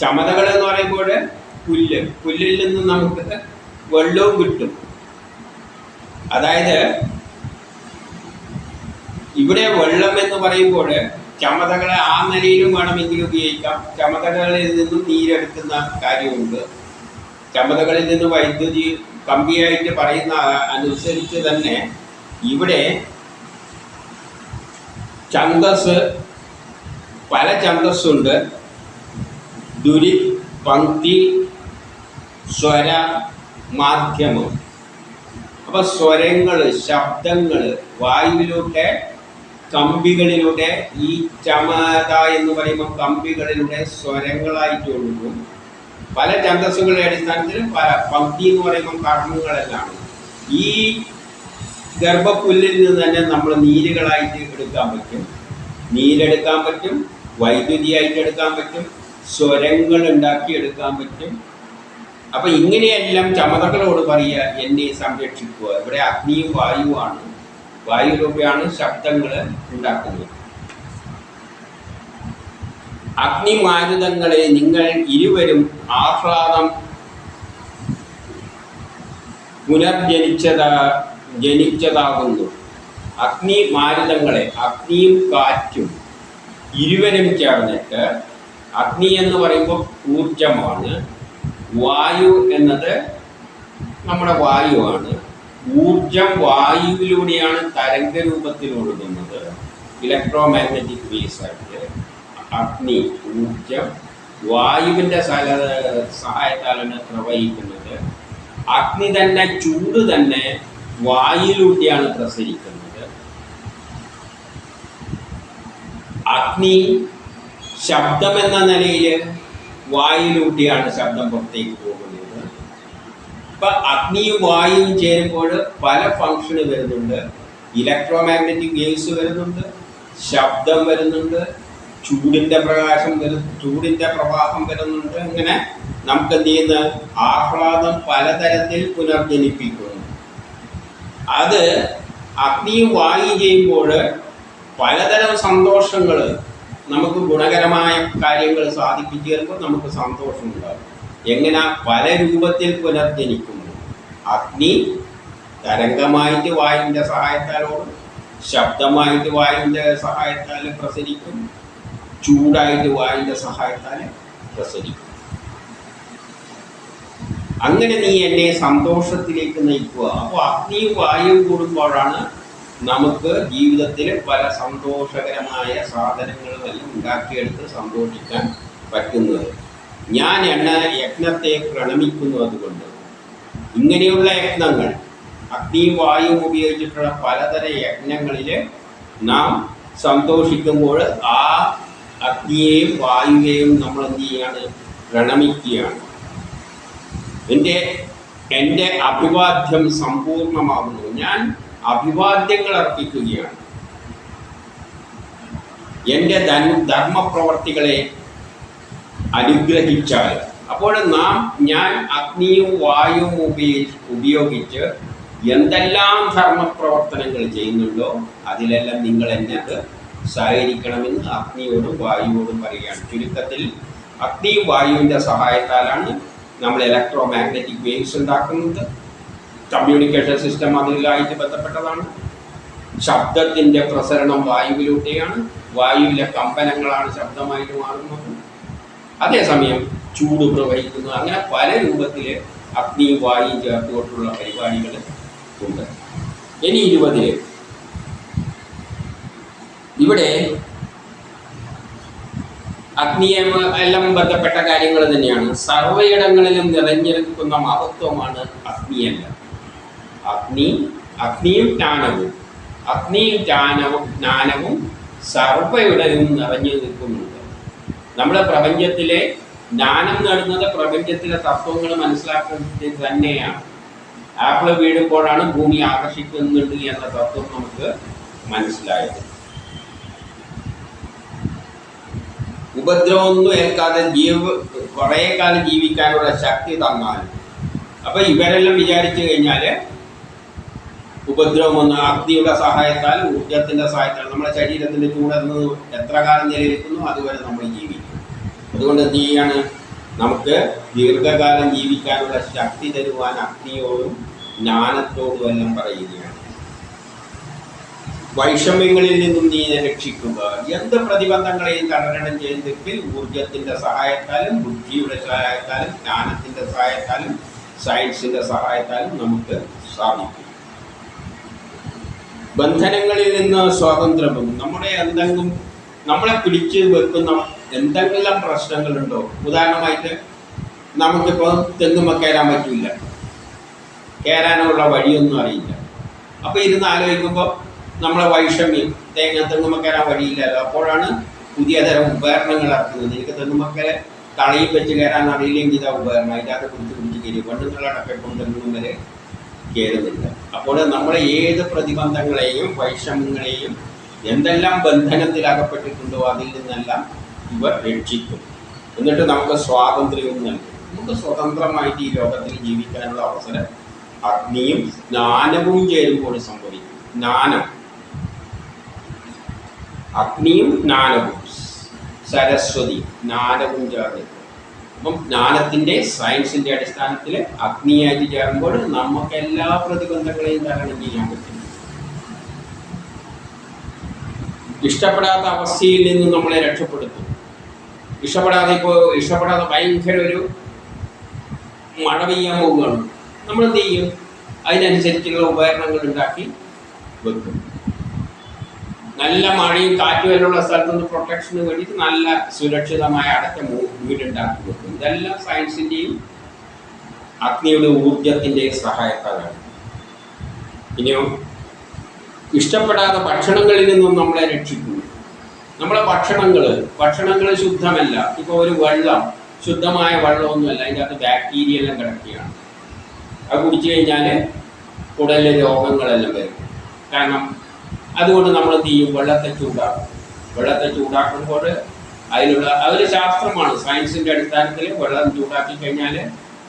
ചമതകൾ എന്ന് പറയുമ്പോൾ പുല്ല്. പുല്ലിൽ നിന്ന് നമുക്ക് വെള്ളവും കിട്ടും. അതായത് ഇവിടെ വെള്ളം എന്ന് പറയുമ്പോൾ ചമതകളെ ആ നിലയിലും വേണമെങ്കിൽ ഉപയോഗിക്കാം. ചമതകളിൽ നിന്നും നീരെടുക്കുന്ന കാര്യമുണ്ട്. ചമതകളിൽ നിന്ന് വൈദ്യുതി കമ്പിയായിട്ട് പറയുന്ന അനുസരിച്ച് തന്നെ ഇവിടെ ഛന്തസ് പല ഛന്ദസ്സുണ്ട് ദുരി പങ്ക്തി സ്വര മാധ്യമം. അപ്പൊ സ്വരങ്ങൾ ശബ്ദങ്ങൾ വായുവിലൂടെ കമ്പികളിലൂടെ ഈ ചമത എന്ന് പറയുമ്പോൾ കമ്പികളിലൂടെ സ്വരങ്ങളായിട്ട് ഒഴുകും. പല ഛന്ദസ്സുകളുടെ അടിസ്ഥാനത്തിൽ പല പങ്ക്തി എന്ന് പറയുമ്പോൾ കർമ്മങ്ങളെല്ലാം. ഈ ഗർഭപ്പുല്ലിൽ നിന്ന് തന്നെ നമ്മൾ നീരുകളായിട്ട് എടുക്കാൻ പറ്റും. നീരെടുക്കാൻ പറ്റും വൈദ്യുതിയായിട്ട് എടുക്കാൻ പറ്റും സ്വരങ്ങൾ ഉണ്ടാക്കി എടുക്കാൻ പറ്റും. അപ്പൊ ഇങ്ങനെയെല്ലാം ചമതകളോട് പറയുക എന്നെ സംരക്ഷിക്കുക. ഇവിടെ അഗ്നിയും വായുവാണ് വായു രൂപയാണ് ശബ്ദങ്ങൾ ഉണ്ടാക്കുന്നത്. അഗ്നി അഗ്നിമാരുതങ്ങളെ നിങ്ങൾ ഇരുവരും ആഹ്ലാദം പുനർജനിച്ചതാ ജനിച്ചതാകുന്നു. അഗ്നി മാരുതങ്ങളെ അഗ്നിയും കാറ്റും ഇരുവരും ചേർന്നിട്ട് അഗ്നി എന്ന് പറയുമ്പോൾ ഊർജമാണ് വായു എന്നത് നമ്മുടെ വായുവാണ്. ഊർജം വായുവിലൂടെയാണ് തരംഗ രൂപത്തിൽ ഒഴുകുന്നത് ഇലക്ട്രോ മാഗ്നറ്റിക് വേവ്സ് ആയിട്ട്. അഗ്നി ഊർജം വായുവിന്റെ സല സഹായത്താലാണ് പ്രവഹിക്കുന്നത്. അഗ്നി തന്നെ ചൂട് തന്നെ വായുവിലൂടെയാണ് പ്രസരിക്കുന്നത്. അഗ്നി ശബ്ദം എന്ന നിലയിൽ വായിലൂട്ടിയാണ് ശബ്ദം പുറത്തേക്ക് പോകുന്നത്. ഇപ്പൊ അഗ്നിയും വായുവും ചേരുമ്പോൾ പല ഫങ്ഷന് വരുന്നുണ്ട്. ഇലക്ട്രോ മാഗ്നറ്റിക് വേവ്സ് വരുന്നുണ്ട് ശബ്ദം വരുന്നുണ്ട് ചൂടിന്റെ പ്രകാശം വരും ചൂടിന്റെ പ്രവാഹം വരുന്നുണ്ട്. ഇങ്ങനെ നമുക്ക് എന്ത് ചെയ്യുന്ന? ആഹ്ലാദം പലതരത്തിൽ പുനർജനിപ്പിക്കുന്നു. അത് അഗ്നിയും വായു ചെയ്യുമ്പോൾ പലതരം സന്തോഷങ്ങൾ നമുക്ക് ഗുണകരമായ കാര്യങ്ങൾ സാധിപ്പിച്ചു തരുമ്പോൾ നമുക്ക് സന്തോഷമുണ്ടാകും. എങ്ങനെ? പല രൂപത്തിൽ പുനർജനിക്കുന്നു. അഗ്നി തരംഗമായിട്ട് വായുവിന്റെ സഹായത്താലോടും ശബ്ദമായിട്ട് വായുവിന്റെ സഹായത്താൽ പ്രസരിക്കും ചൂടായിട്ട് വായുവിന്റെ സഹായത്താൽ പ്രസരിക്കും. അങ്ങനെ നീ എന്നെ സന്തോഷത്തിലേക്ക് നയിക്കുക. അപ്പോൾ അഗ്നിയും വായുവും കൂടുമ്പോഴാണ് നമുക്ക് ജീവിതത്തിൽ പല സന്തോഷകരമായ സാധനങ്ങളും എല്ലാം ഉണ്ടാക്കിയെടുത്ത് സന്തോഷിക്കാൻ പറ്റുന്നത്. ഞാൻ എണ്ണ യജ്ഞത്തെ പ്രണമിക്കുന്നു അതുകൊണ്ട്. ഇങ്ങനെയുള്ള യജ്ഞങ്ങൾ അഗ്നിയും വായുവും ഉപയോഗിച്ചിട്ടുള്ള പലതര യജ്ഞങ്ങളിൽ നാം സന്തോഷിക്കുമ്പോൾ ആ അഗ്നിയെയും വായുവേയും നമ്മൾ എന്ത് ചെയ്യാണ്? പ്രണമിക്കുകയാണ്. എന്റെ എന്റെ അഭിവാദ്യം സമ്പൂർണമാകുന്നു. ഞാൻ അഭിവാദ്യങ്ങൾ അർപ്പിക്കുകയാണ് എന്റെ ധർമ്മപ്രവർത്തികളെ അനുഗ്രഹിച്ചാൽ. അപ്പോൾ നാം ഞാൻ അഗ്നിയും വായുവും ഉപയോഗിച്ച് ഉപയോഗിച്ച് എന്തെല്ലാം ധർമ്മപ്രവർത്തനങ്ങൾ ചെയ്യുന്നുണ്ടോ അതിലെല്ലാം നിങ്ങൾ എന്നെ സഹകരിക്കണമെന്ന് അഗ്നിയോടും വായുവോടും പറയുകയാണ്. ചുരുക്കത്തിൽ അഗ്നിയും വായുവിന്റെ സഹായത്താലാണ് നമ്മൾ ഇലക്ട്രോ മാഗ്നറ്റിക് വേവ്സ് ഉണ്ടാക്കുന്നത്. കമ്മ്യൂണിക്കേഷൻ സിസ്റ്റം അതിലായിട്ട് ബന്ധപ്പെട്ടതാണ്. ശബ്ദത്തിന്റെ പ്രസരണം വായുവിലൂടെയാണ്. വായുവിലെ കമ്പനങ്ങളാണ് ശബ്ദമായിട്ട് മാറുന്നത്. അതേസമയം ചൂട് പ്രവഹിക്കുന്നത്. അങ്ങനെ പല രൂപത്തിൽ അഗ്നിയും വായും ചേർത്തുകൊണ്ടുള്ള പരിപാടികൾ ഉണ്ട്. ഇനി ഇരുപതിൽ. ഇവിടെ അഗ്നിയെ എല്ലാം ബന്ധപ്പെട്ട കാര്യങ്ങൾ തന്നെയാണ്. സർവയിടങ്ങളിലും നിറഞ്ഞിരിക്കുന്ന മഹത്വമാണ് അഗ്നിയല്ല. അഗ്നി അഗ്നിയും ജ്ഞാനവും. അഗ്നിയും ജ്ഞാനവും ജ്ഞാനവും സർവയുടനും നിറഞ്ഞു നിൽക്കുന്നുണ്ട്. നമ്മുടെ പ്രപഞ്ചത്തിലെ ജ്ഞാനം നേടുന്നത് പ്രപഞ്ചത്തിലെ തത്വങ്ങൾ മനസ്സിലാക്കുന്നത് തന്നെയാണ്. ആപ്പിൾ വീഴുമ്പോഴാണ് ഭൂമി ആകർഷിക്കുന്നുണ്ട് എന്ന തത്വം നമുക്ക് മനസ്സിലായത്. ഉപദ്രവമൊന്നും ഏൽക്കാതെ ജീവ കുറേ കാലം ജീവിക്കാനുള്ള ശക്തി തന്നാലും അപ്പൊ ഇവരെല്ലാം വിചാരിച്ചു കഴിഞ്ഞാൽ ഉപദ്രവമൊന്നും അഗ്നിയുടെ സഹായത്താൽ ഊർജത്തിന്റെ സഹായത്താൽ നമ്മുടെ ശരീരത്തിന്റെ ചൂടെന്ന് എത്ര കാലം നിലനിൽക്കുന്നു അതുവരെ നമ്മൾ ജീവിക്കും. അതുകൊണ്ട് എന്ത് ചെയ്യാണ്? നമുക്ക് ദീർഘകാലം ജീവിക്കാനുള്ള ശക്തി തരുവാൻ അഗ്നിയോടും ജ്ഞാനത്തോടും എല്ലാം പറയുകയാണ്. വൈഷമ്യങ്ങളിൽ നിന്നും നീ രക്ഷിക്കുക. എന്ത് പ്രതിബന്ധങ്ങളെയും തടരണം ചെയ്തെങ്കിൽ ഊർജത്തിന്റെ സഹായത്താലും ബുദ്ധിയുടെ സഹായത്താലും ജ്ഞാനത്തിന്റെ സഹായത്താലും സയൻസിന്റെ സഹായത്താലും നമുക്ക് സാധിക്കും. ബന്ധനങ്ങളിൽ നിന്ന് സ്വാതന്ത്ര്യവും നമ്മുടെ എന്തെങ്കിലും നമ്മളെ പിടിച്ച് വെക്കുന്ന എന്തെങ്കിലും പ്രശ്നങ്ങളുണ്ടോ? ഉദാഹരണമായിട്ട് നമുക്കിപ്പോൾ തെങ്ങുമ്മ കയറാൻ പറ്റില്ല കയറാനുള്ള വഴിയൊന്നും അറിയില്ല. അപ്പോൾ ഇരുന്ന് ആലോചിക്കുമ്പോൾ നമ്മളെ വൈഷമ്യം തേങ്ങ തെങ്ങുമക്കര വഴിയില്ലല്ലോ. അപ്പോഴാണ് പുതിയ തരം ഉപകരണങ്ങൾ ഇറക്കുന്നത്. എനിക്ക് തെങ്ങുമക്കരെ തളയിൽ വെച്ച് കയറാൻ അറിയില്ലെങ്കിൽ ഇതാ ഉപകരണം. അതിന്റെ അകത്ത് കുറിച്ച് കുറിച്ച് കയറി. പെണ്ണുങ്ങളടക്കം കൊണ്ട് തെങ്ങും വരെ കയറുന്നില്ല അപ്പോൾ നമ്മൾ ഏത് പ്രതിബന്ധങ്ങളെയും വൈഷമങ്ങളെയും എന്തെല്ലാം ബന്ധനത്തിൽ അകപ്പെട്ടിട്ടുണ്ടോ അതിൽ നിന്നെല്ലാം ഇവർ രക്ഷിക്കും. എന്നിട്ട് നമുക്ക് സ്വാതന്ത്ര്യവും നൽകും. നമുക്ക് സ്വതന്ത്രമായിട്ട് ഈ ലോകത്തിൽ ജീവിക്കാനുള്ള അവസരം അഗ്നിയും ജ്ഞാനവും ചേരുമ്പോൾ സംഭവിക്കും. ജ്ഞാനം. അഗ്നിയും ജ്ഞാനവും. സരസ്വതി ജ്ഞാനവും ചേർന്ന് അപ്പം ജ്ഞാനത്തിന്റെ സയൻസിന്റെ അടിസ്ഥാനത്തിൽ അഗ്നിയായിട്ട് ചേരുമ്പോൾ നമുക്ക് എല്ലാ പ്രതിബന്ധങ്ങളെയും തരണം ചെയ്യാൻ പറ്റും. ഇഷ്ടപ്പെടാത്ത അവസ്ഥയിൽ നിന്നും നമ്മളെ രക്ഷപ്പെടുത്തും. ഇഷ്ടപ്പെടാതെ ഇപ്പോൾ ഇഷ്ടപ്പെടാതെ ഭയങ്കര ഒരു മഴ പെയ്യാൻ പോവുകയാണ്. നമ്മൾ എന്ത് ചെയ്യും? അതിനനുസരിച്ചുള്ള ഉപകരണങ്ങൾ ഉണ്ടാക്കി വെക്കും. നല്ല മഴയും കാറ്റും എല്ലാം ഉള്ള സ്ഥലത്ത് നിന്ന് പ്രൊട്ടക്ഷന് വേണ്ടിയിട്ട് നല്ല സുരക്ഷിതമായ അടച്ച വീടുണ്ടാക്കി കൊടുക്കും. ഇതെല്ലാം സയൻസിന്റെയും അഗ്നിയുടെ ഊർജത്തിന്റെയും സഹായത്താലാണ്. ഇനിയോ ഇഷ്ടപ്പെടാത്ത ഭക്ഷണങ്ങളിൽ നിന്നും നമ്മളെ രക്ഷിക്കുന്നു നമ്മളെ ഭക്ഷണങ്ങൾ ഭക്ഷണങ്ങൾ ശുദ്ധമല്ല. ഇപ്പോൾ ഒരു വെള്ളം ശുദ്ധമായ വെള്ളമൊന്നുമല്ല. അതിന്റെ അകത്ത് ബാക്ടീരിയ എല്ലാം കിടക്കുകയാണ്. അത് കുടിച്ചു കഴിഞ്ഞാൽ കുടലിലെ രോഗങ്ങളെല്ലാം വരും. കാരണം അതുകൊണ്ട് നമ്മൾ എന്ത് ചെയ്യും? വെള്ളത്തെ ചൂടാക്കും. വെള്ളത്തെ ചൂടാക്കുമ്പോൾ അതിനുള്ള അതൊരു ശാസ്ത്രമാണ്. സയൻസിന്റെ അടിസ്ഥാനത്തിൽ വെള്ളം ചൂടാക്കി കഴിഞ്ഞാൽ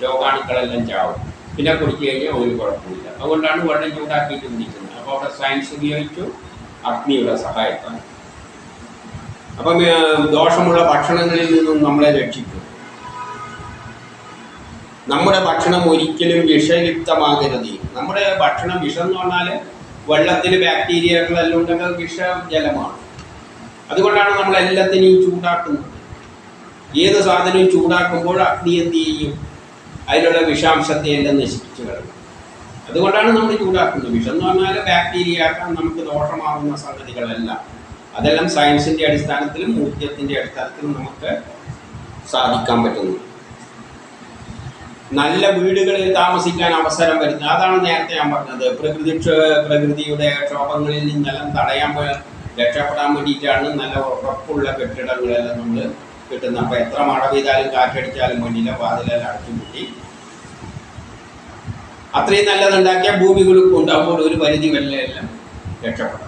രോഗാണുക്കളെല്ലാം ചാവും. പിന്നെ കുടിച്ചു കഴിഞ്ഞാൽ ഒരു കുഴപ്പമില്ല അതുകൊണ്ടാണ് വെള്ളം ചൂടാക്കിയിട്ട് കുടിക്കുന്നത് അപ്പോൾ അവിടെ സയൻസ് ഉപയോഗിച്ചു. അഗ്നിയുടെ സഹായത്താണ് അപ്പം ദോഷമുള്ള ഭക്ഷണങ്ങളിൽ നിന്നും നമ്മളെ രക്ഷിക്കും. നമ്മുടെ ഭക്ഷണം ഒരിക്കലും വിഷലിപ്തമാകരുത് നമ്മുടെ ഭക്ഷണം വിഷം എന്ന് പറഞ്ഞാൽ വെള്ളത്തിൽ ബാക്ടീരിയകളെല്ലാം ഉണ്ടെങ്കിൽ വിഷ ജലമാണ്. അതുകൊണ്ടാണ് നമ്മൾ എല്ലാത്തിനെയും ചൂടാക്കുന്നത്. ഏത് സാധനവും ചൂടാക്കുമ്പോൾ അഗ്നി എന്ത് ചെയ്യും? അതിലുള്ള വിഷാംശത്തെ എല്ലാം നശിപ്പിച്ചു കളയും. അതുകൊണ്ടാണ് നമ്മൾ ചൂടാക്കുന്നത്. വിഷം എന്ന് പറഞ്ഞാൽ ബാക്ടീരിയ നമുക്ക് ദോഷമാകുന്ന സംഗതികളല്ല. അതെല്ലാം സയൻസിന്റെ അടിസ്ഥാനത്തിലും മൂല്യത്തിന്റെ അടിസ്ഥാനത്തിലും നമുക്ക് സാധിക്കാൻ പറ്റുന്നു നല്ല വീടുകളിൽ താമസിക്കാൻ അവസരം വരുന്നത് അതാണ് നേരത്തെ ഞാൻ പറഞ്ഞത്. പ്രകൃതി പ്രകൃതിയുടെ ക്ഷോഭങ്ങളിൽ നിന്നെല്ലാം തടയാൻ രക്ഷപ്പെടാൻ വേണ്ടിയിട്ടാണ് നല്ല ഉറപ്പുള്ള കെട്ടിടങ്ങളെല്ലാം നമ്മൾ കിട്ടുന്നത്. അപ്പോൾ എത്ര മഴ പെയ്താലും കാറ്റടിച്ചാലും വേണ്ടിയില്ല വാതിലെല്ലാം അടച്ചു കൂട്ടി അത്രയും നല്ലതുണ്ടാക്കിയ ഭൂമികൾക്ക് ഉണ്ടാകുമ്പോൾ ഒരു പരിധി വല്ലതെല്ലാം രക്ഷപ്പെടാം.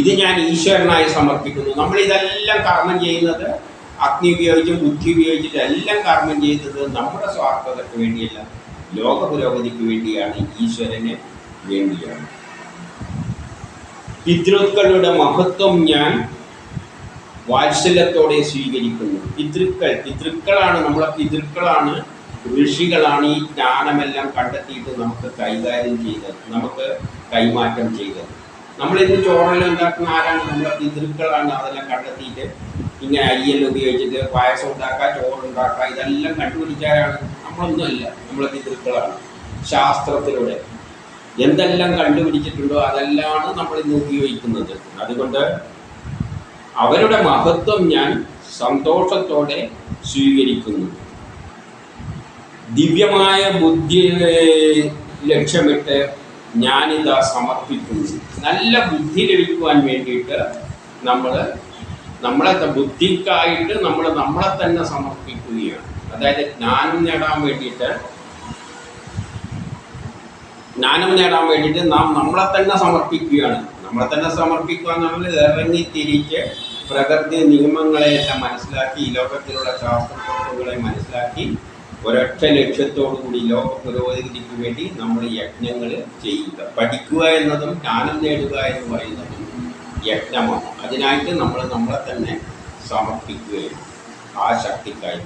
ഇത് ഞാൻ ഈശ്വരനായി സമർപ്പിക്കുന്നു. നമ്മൾ ഇതെല്ലാം കർമ്മം ചെയ്യുന്നത് അഗ്നി ഉപയോഗിച്ചും ബുദ്ധി ഉപയോഗിച്ചിട്ട് എല്ലാം കർമ്മം ചെയ്തത് നമ്മുടെ സ്വാർത്ഥതയ്ക്ക് വേണ്ടിയല്ല ലോക പുരോഗതിക്ക് വേണ്ടിയാണ് ഈശ്വരന് വേണ്ടിയാണ്. പിതൃക്കളുടെ മഹത്വം ഞാൻ വാത്സല്യത്തോടെ സ്വീകരിക്കുന്നു. പിതൃക്കൾ പിതൃക്കളാണ് നമ്മളെ പിതൃക്കളാണ് ഋഷികളാണ് ഈ ജ്ഞാനമെല്ലാം കണ്ടെത്തിയിട്ട് നമുക്ക് കൈകാര്യം ചെയ്തത് നമുക്ക് കൈമാറ്റം ചെയ്തത്. നമ്മളിന്ന് ചോറെല്ലാം ഉണ്ടാക്കുന്ന ആരാണ്? നമ്മുടെ പിതൃക്കളാണ് അതെല്ലാം കണ്ടെത്തിയിട്ട് ഇങ്ങനെ അരിയെല്ലാം ഉപയോഗിച്ചിട്ട് പായസം ഉണ്ടാക്കുക ചോറുണ്ടാക്കുക ഇതെല്ലാം കണ്ടുപിടിച്ചാരാണ് നമ്മളൊന്നുമല്ല നമ്മളെ പിതൃക്കളാണ്. ശാസ്ത്രത്തിലൂടെ എന്തെല്ലാം കണ്ടുപിടിച്ചിട്ടുണ്ടോ അതെല്ലാമാണ് നമ്മൾ ഇന്ന് ഉപയോഗിക്കുന്നത്. അതുകൊണ്ട് അവരുടെ മഹത്വം ഞാൻ സന്തോഷത്തോടെ സ്വീകരിക്കുന്നു. ദിവ്യമായ ബുദ്ധി ലക്ഷ്യമിട്ട് ഞാനിതാ സമർപ്പിക്കുന്നു. നല്ല ബുദ്ധി ലഭിക്കുവാൻ വേണ്ടിയിട്ട് നമ്മൾ നമ്മളെ ബുദ്ധിക്കായിട്ട് നമ്മൾ നമ്മളെ തന്നെ സമർപ്പിക്കുകയാണ്. അതായത് ജ്ഞാനം നേടാൻ വേണ്ടിയിട്ട് ജ്ഞാനം നേടാൻ വേണ്ടിയിട്ട് നാം നമ്മളെ തന്നെ സമർപ്പിക്കുകയാണ്. നമ്മളെ തന്നെ സമർപ്പിക്കുക നമ്മൾ ഇറങ്ങി തിരിച്ച് പ്രകൃതി നിയമങ്ങളെയെല്ലാം മനസ്സിലാക്കി ഈ ലോകത്തിലുള്ള ശാസ്ത്രതത്വങ്ങളെ മനസ്സിലാക്കി ഒരൊറ്റ കൂടി ലോക പുരോഗതിക്ക് വേണ്ടി നമ്മൾ യജ്ഞങ്ങൾ ചെയ്യുക. പഠിക്കുക എന്നതും ജ്ഞാനം നേടുക എന്ന് പറയുന്നതും യജ്ഞമാണ്. അതിനായിട്ട് നമ്മൾ നമ്മളെ തന്നെ സമർപ്പിക്കുകയാണ്. ആ ശക്തിക്കായി.